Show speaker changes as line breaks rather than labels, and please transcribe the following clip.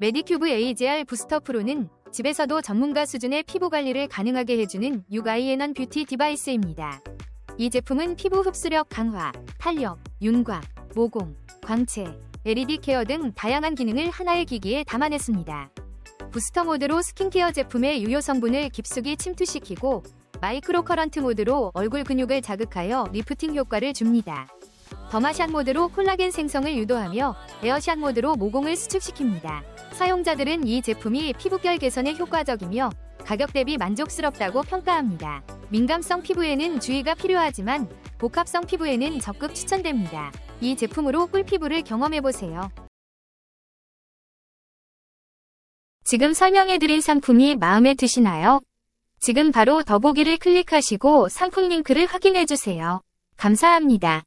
메디큐브 AGR 부스터 프로는 집에서도 전문가 수준의 피부 관리를 가능하게 해주는 6IN원 뷰티 디바이스입니다. 이 제품은 피부 흡수력 강화, 탄력, 윤곽, 모공, 광채, LED 케어 등 다양한 기능을 하나의 기기에 담아냈습니다. 부스터 모드로 스킨케어 제품의 유효 성분을 깊숙이 침투시키고 마이크로 커런트 모드로 얼굴 근육을 자극하여 리프팅 효과를 줍니다. 더마샷 모드로 콜라겐 생성을 유도하며 에어샷 모드로 모공을 수축시킵니다. 사용자들은 이 제품이 피부결 개선에 효과적이며 가격 대비 만족스럽다고 평가합니다. 민감성 피부에는 주의가 필요하지만 복합성 피부에는 적극 추천됩니다. 이 제품으로 꿀피부를 경험해보세요. 지금 설명해드린 상품이 마음에 드시나요? 지금 바로 더보기를 클릭하시고 상품 링크를 확인해주세요. 감사합니다.